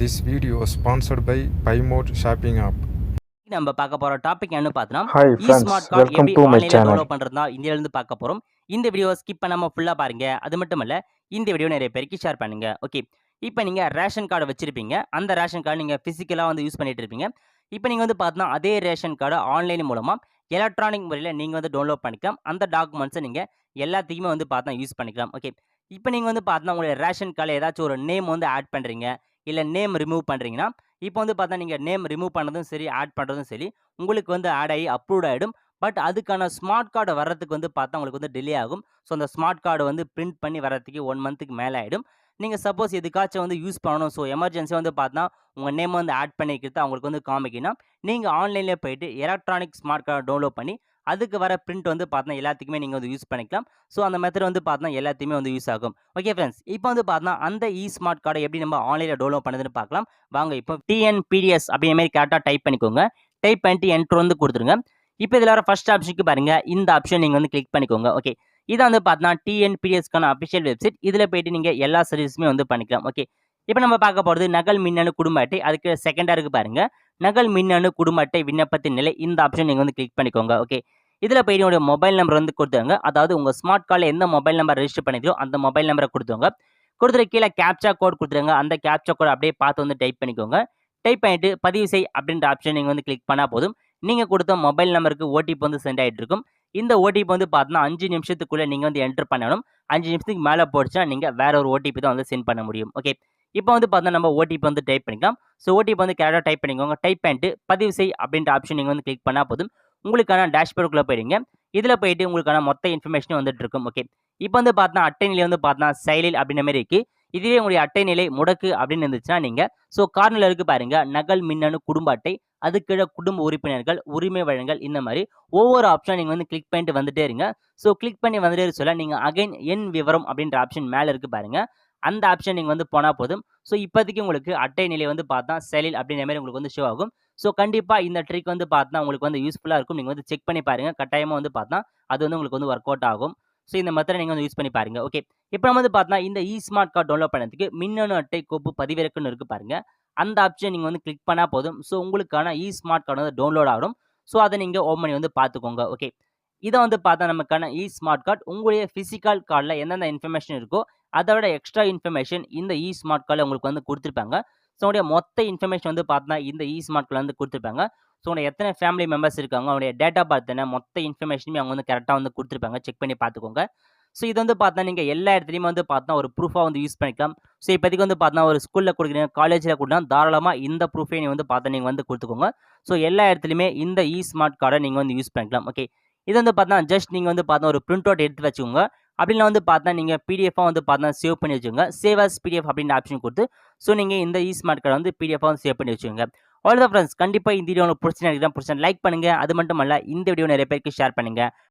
This video is sponsored by Buymode Shopping app. நம்ம பார்க்க போற டாபிக் என்ன பார்த்தோம்னா friends, ஸ்மார்ட் கார்டு welcome எப்படி to my ஆன்லைன்ல channel. டவுன்லோட் பண்றதா இந்தியால இருந்து பார்க்க போறோம். இந்த வீடியோ ஸ்கிப் பண்ணாம ஃபுல்லா பாருங்க. அது மட்டும் இல்ல இந்த வீடியோ நிறைய பேருக்கு ஷேர் பண்ணுங்க. ஓகே இப்போ நீங்க ரேஷன் கார்டு வச்சிருப்பீங்க. அந்த ரேஷன் கார்டு நீங்க பிசிக்கலா வந்து யூஸ் பண்ணிட்டு இருப்பீங்க. இப்போ நீங்க வந்து பார்த்தா அதே ரேஷன் கார்டு ஆன்லைன் மூலமா எலக்ட்ரானிக் முறையில் நீங்கள் வந்து டவுன்லோட் பண்ணிக்கலாம். அந்த டாக்குமெண்ட்ஸை நீங்கள் எல்லாத்தையுமே வந்து பார்த்தா யூஸ் பண்ணிக்கலாம். ஓகே இப்போ நீங்கள் வந்து பார்த்தா உங்களுடைய ரேஷன் கார்டில் ஏதாச்சும் ஒரு நேம் வந்து ஆட் பண்ணுறீங்க இல்லை நேம் ரிமூவ் பண்ணுறீங்கன்னா இப்போ வந்து பார்த்தா நீங்கள் நேம் ரிமூவ் பண்ணதும் சரி ஆட் பண்ணுறதும் சரி உங்களுக்கு வந்து ஆட் ஆகி அப்ரூவ் ஆகிடும் பட் அதுக்கான ஸ்மார்ட் கார்டு வர்றதுக்கு வந்து பார்த்தா உங்களுக்கு வந்து டிலே ஆகும். ஸோ அந்த ஸ்மார்ட் கார்டு வந்து பிரிண்ட் பண்ணி வர்றதுக்கு ஒன் மந்த்துக்கு மேலே ஆகிடும் நீங்கள் சப்போஸ் எதுக்காச்சும் வந்து யூஸ் பண்ணணும். ஸோ எமர்ஜென்சி வந்து பார்த்தா உங்கள் நேம் வந்து ஆட் பண்ணிக்கிறது அவங்களுக்கு வந்து காமிக்கணும். நீங்கள் ஆன்லைனில் போயிட்டு எலக்ட்ரானிக் ஸ்மார்ட் கார்டு டவுன்லோட் பண்ணி அதுக்கு வர பிரிண்ட் வந்து பார்த்தா எல்லாத்துக்குமே நீங்கள் வந்து யூஸ் பண்ணிக்கலாம். ஸோ அந்த மெத்தட் வந்து பார்த்தா எல்லாத்தையுமே வந்து யூஸ் ஆகும். ஓகே ஃப்ரெண்ட்ஸ் இப்போ வந்து பார்த்தா அந்த இ ஸ்மார்ட் கார்டை எப்படி நம்ம ஆன்லைனில் டவுன்லோட் பண்ணுதுன்னு பார்க்கலாம் வாங்க இப்போ டிஎன்பிடிஎஸ் அப்படிங்கிற மாதிரி கரெக்டாக டைப் பண்ணிக்கோங்க. டைப் பண்ணிட்டு என்ட்ரு வந்து கொடுத்துருங்க. இப்போ இதில் வர ஃபஸ்ட் ஆப்ஷனுக்கு பாருங்கள் இந்த ஆப்ஷன் நீங்கள் வந்து கிளிக் பண்ணிக்கோங்க. ஓகே இதை வந்து பார்த்தீங்கன்னா டிஎன்பிஎஸ்க்கான அஃபிஷியல் வெப்சைட் இதில் போயிட்டு நீங்கள் எல்லா சர்வீஸுமே வந்து பண்ணிக்கலாம். ஓகே இப்போ நம்ம பார்க்க போகிறது நகல் மின்னணு குடும்ப அட்டை. அதுக்கு செகண்டாக இருக்கு பாருங்க. நகல் மின்னணு குடும்ப அட்டை விண்ணப்பத்தின் நிலை. இந்த ஆப்ஷன் நீங்கள் வந்து கிளிக் பண்ணிக்கோங்க. ஓகே இதில் போயிட்டு உங்களுடைய மொபைல் நம்பர் வந்து கொடுத்துருங்க. அதாவது உங்கள் ஸ்மார்ட் காலில் எந்த மொபைல் நம்பர் ரெஜிஸ்டர் பண்ணிக்கிறோ அந்த மொபைல் நம்பரை கொடுத்துருங்க. கொடுத்துட்டு கீழே கேப்சா கோட் கொடுத்துருங்க. அந்த கேப்சா கோட் அப்படியே பார்த்து வந்து டைப் பண்ணிக்கோங்க. டைப் பண்ணிட்டு பதிவு செய் அப்படின்ற ஆப்ஷன் நீங்கள் வந்து கிளிக் பண்ணால் போதும். நீங்கள் கொடுத்த மொபைல் நம்பருக்கு ஓடிபி வந்து சென்ட் ஆகிட்டு இருக்கும். இந்த ஓடிபி வந்து பார்த்தீங்கன்னா அஞ்சு நிமிஷத்துக்குள்ளே நீங்கள் வந்து என்டர் பண்ணணும். அஞ்சு நிமிஷத்துக்கு மேலே போச்சுன்னா நீங்கள் வேற ஒரு ஓடிபி தான் வந்து சென்ட் பண்ண முடியும். ஓகே இப்போ வந்து பார்த்தீங்கன்னா நம்ம ஓடிபி வந்து டைப் பண்ணிக்கலாம். ஸோ ஓடிபி வந்து கரெக்டாக டைப் பண்ணிக்கோங்க. டைப் பண்ணிட்டு பதிவு செய் அப்படின்ற ஆப்ஷன் நீங்கள் வந்து கிளிக் பண்ணால் போதும். உங்களுக்கான டேஷ்போர்டுக்குள்ளே போயிடுங்க. இதில் போயிட்டு உங்களுக்கான மொத்த இன்ஃபர்மேஷனும் வந்துட்டு இருக்கும். ஓகே இப்போ வந்து பார்த்தீங்கன்னா அட்டை நிலை வந்து பார்த்தீங்கன்னா செயலில் அப்படின்ற மாதிரி இருக்குது இதுவே உங்களுடைய அட்டை நிலை முடக்கு அப்படின்னு இருந்துச்சுன்னா நீங்கள் ஸோ கார்னரில் இருக்கு பாருங்க நகல் மின்னணு குடும்ப அட்டை அதுக்கு குடும்ப உறுப்பினர்கள் உரிமை வழங்கல் இந்த மாதிரி ஒவ்வொரு ஆப்ஷன் நீங்கள் வந்து கிளிக் பண்ணிட்டு வந்துட்டே இருங்க. ஸோ கிளிக் பண்ணி வந்துட்டே சொல்ல நீங்கள் அகைன் என் விவரம் அப்படின்ற ஆப்ஷன் மேலே இருக்கு பாருங்க. அந்த ஆப்ஷன் நீங்கள் வந்து போனால் போதும். ஸோ இப்போதைக்கு உங்களுக்கு அட்டை நிலை வந்து பார்த்தா செலில் அப்படின்ற மாதிரி உங்களுக்கு வந்து ஷோ ஆகும். ஸோ கண்டிப்பாக இந்த ட்ரிக் வந்து பார்த்தா உங்களுக்கு வந்து யூஸ்ஃபுல்லாக இருக்கும். நீங்கள் வந்து செக் பண்ணி பாருங்கள் கட்டாயமாக வந்து பார்த்தா அது வந்து உங்களுக்கு வந்து ஒர்க் அவுட் ஆகும். ஸோ இந்த மெத்தடை நீங்கள் வந்து யூஸ் பண்ணி பாருங்க. ஓகே இப்போ நம்ம வந்து பார்த்தா இந்த இ ஸ்மார்ட் கார்டு டவுன்லோட் பண்ணுறதுக்கு மின்னணு அட்டை கோப்பு பதிவிறக்குன்னு இருக்கு பாருங்க. அந்த ஆப்ஷன் நீங்கள் வந்து கிளிக் பண்ணால் போதும். ஸோ உங்களுக்கான இ ஸ்மார்ட் கார்டு வந்து டவுன்லோட் ஆகும் ஸோ அதை நீங்கள் ஓப்பன் பண்ணி வந்து பார்த்துக்கோங்க ஓகே இதை வந்து பார்த்தா நமக்கான இ ஸ்மார்ட் கார்டு உங்களுடைய ஃபிசிக்கல் கார்டில் எந்தெந்த இன்ஃபர்மேஷன் இருக்கோ அதை விட எக்ஸ்ட்ரா இன்ஃபர்மேஷன் இந்த இ ஸ்மார்ட் கார்டில் உங்களுக்கு வந்து கொடுத்துருப்பாங்க. ஸோ உங்களுடைய மொத்த இன்ஃபர்மேஷன் வந்து பார்த்தா இந்த இ ஸ்மார்ட் கார்டில் வந்து கொடுத்துருப்பாங்க. ஸோ உங்களுடைய எத்தனை ஃபேமிலி மெம்பர்ஸ் இருக்காங்க அவங்களுடைய டேட்டா பர்த் என்ன மொத்த இன்ஃபர்மேஷனுமே அவங்க வந்து கரெக்டாக வந்து கொடுத்துருப்பாங்க. செக் பண்ணி பார்த்துக்கோங்க ஸோ இது வந்து பார்த்தா நீங்கள் எல்லா இடத்துலையுமே வந்து பார்த்தா ஒரு ப்ரூஃபாக வந்து யூஸ் பண்ணிக்கலாம். ஸோ இப்போதைக்கு வந்து பார்த்தா ஒரு ஸ்கூலில் கொடுக்குறீங்க காலேஜில் கொடுத்தா தாராளமாக இந்த ப்ரூஃபே நீங்கள் வந்து பார்த்தா நீங்கள் வந்து கொடுத்துக்கோங்க. ஸோ எல்லா இடத்துலையுமே இந்த இ ஸ்மார்ட் கார்டை நீங்கள் வந்து யூஸ் பண்ணிக்கலாம். ஓகே இது வந்து பார்த்தா ஜஸ்ட் நீங்கள் வந்து பார்த்தா ஒரு பிரிண்ட் அவுட் எடுத்து வச்சுக்கோங்க. அப்படின்னா வந்து பார்த்தா நீங்கள் பிடிஎஃபாக வந்து பார்த்தா சேவ் பண்ணி வச்சுக்கோங்க. சேவ் அஸ் பிடிஎஃப் அப்படின்ற ஆப்ஷன் கொடுத்து ஸோ நீங்கள் இந்த இ ஸ்மார்ட் கார்டை வந்து பிடிஎஃபாக வந்து சேவ் பண்ணி வச்சுக்கோங்க. அவ்வளோதான் ஃப்ரெண்ட்ஸ் கண்டிப்பாக இந்த வீடியோ உங்களுக்கு பிடிச்சி நினைக்கிறேன் பிடிச்சா லைக் பண்ணுங்கள் அது மட்டும் இல்லை இந்த வீடியோ நிறைய பேருக்கு ஷேர் பண்ணுங்கள்